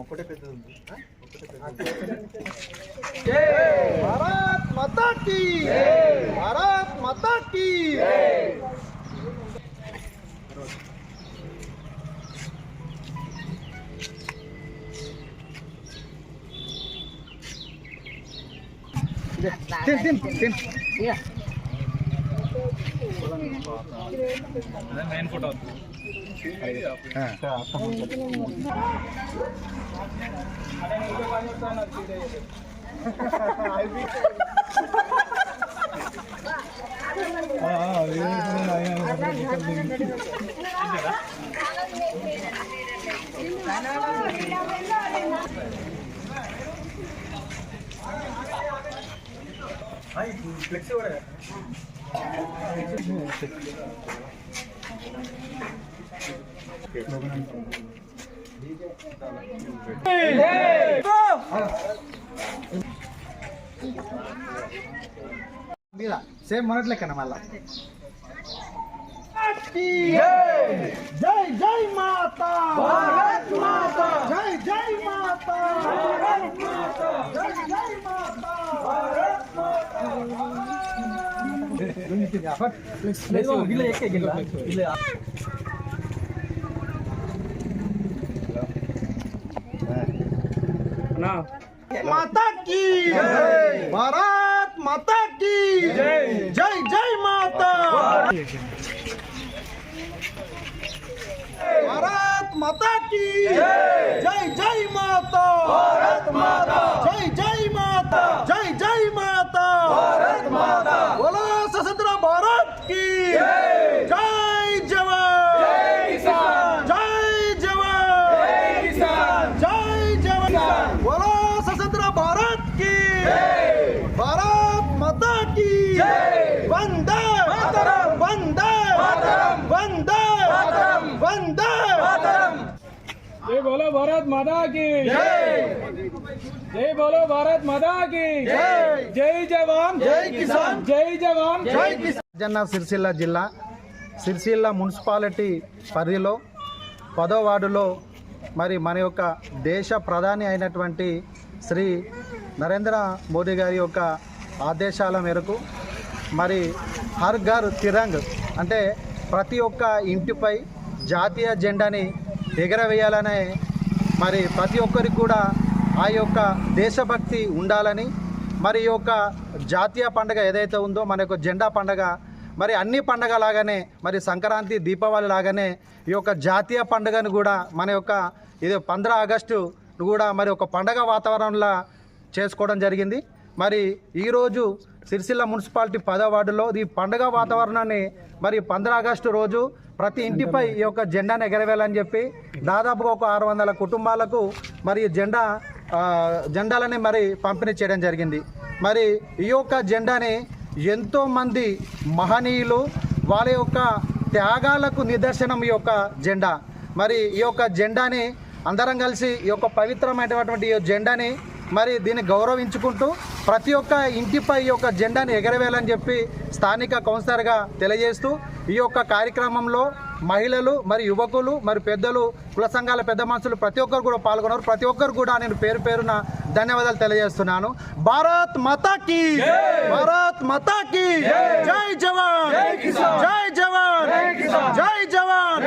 ఒకటే పెద్దది ఉంది ఒకటే భారత్ మాతా కీ భారత్ మాతా కీ తిన్ తిన్ తిన్. మెయిన్ ఫోటో ఫ్లెక్స్ కూడా మీద సేమ్ మొన్నటి లెక్కన మళ్ళా జై జై మాతా భారత్ మాతా జై జై మాతా భారత్ మాతా జై జై మాతా భారత్ మాతా గిల్ల ఎక్కే గిల్ల ना। माता की भारत माता की जय। जय जय माता। भारत माता की जय जय माता। भारत माता జై బోలో భారత్ మాతా జై బోలో భారత్ మాతా జై జవాన్ జై కిసాన్ జై జవాన్ జై కిసాన్ సిరిసిల్ల జిల్లా సిరిసిల్ల మున్సిపాలిటీ పరిధిలో పదో వార్డులో మరి మన యొక్క దేశ ప్రధాని అయినటువంటి శ్రీ నరేంద్ర మోడీ గారి యొక్క ఆదేశాల మేరకు మరి హర్ ఘర్ తిరంగ్ అంటే ప్రతి ఒక్క ఇంటిపై జాతీయ జెండాని ఎగరవేయాలనే మరి ప్రతి ఒక్కరికి కూడా ఆ యొక్క దేశభక్తి ఉండాలని మరి యొక్క జాతీయ పండుగ ఏదైతే ఉందో మన యొక్క జెండా పండగ మరి అన్ని పండగ లాగానే మరి సంక్రాంతి దీపావళి లాగానే ఈ యొక్క జాతీయ పండుగను కూడా మన యొక్క ఇది పంద్ర ఆగస్టు కూడా మరి ఒక పండగ వాతావరణంలో చేసుకోవడం జరిగింది. మరి ఈరోజు సిరిసిల్ల మున్సిపాలిటీ పదో వార్డులో ఈ పండగ వాతావరణాన్ని మరి పంద్రా ఆగస్టు రోజు ప్రతి ఇంటిపై ఈ యొక్క జెండాను ఎగరవేయాలని చెప్పి దాదాపుగా ఒక ఆరు వందల కుటుంబాలకు మరి జెండా జెండాలని మరి పంపిణీ చేయడం జరిగింది. మరి ఈ యొక్క జెండాని ఎంతోమంది మహనీయులు వాళ్ళ యొక్క త్యాగాలకు నిదర్శనం ఈ యొక్క జెండా. మరి ఈ యొక్క జెండాని అందరం కలిసి ఈ యొక్క పవిత్రమైనటువంటి ఈ జెండాని మరి దీన్ని గౌరవించుకుంటూ ప్రతి ఒక్క ఇంటిపై ఈ యొక్క జెండాని ఎగరవేయాలని చెప్పి స్థానిక కౌన్సిలర్గా తెలియజేస్తూ ఈ యొక్క కార్యక్రమంలో మహిళలు మరి యువకులు మరి పెద్దలు కుల సంఘాల పెద్ద మనుషులు ప్రతి ఒక్కరు కూడా పాల్గొన్నారు. ప్రతి ఒక్కరు కూడా నేను పేరు పేరున ధన్యవాదాలు తెలియజేస్తున్నాను. భారత్ మాతాకి భారత్ మాతాకి జై! జవాన్! జై జవాన్! జై జవాన్!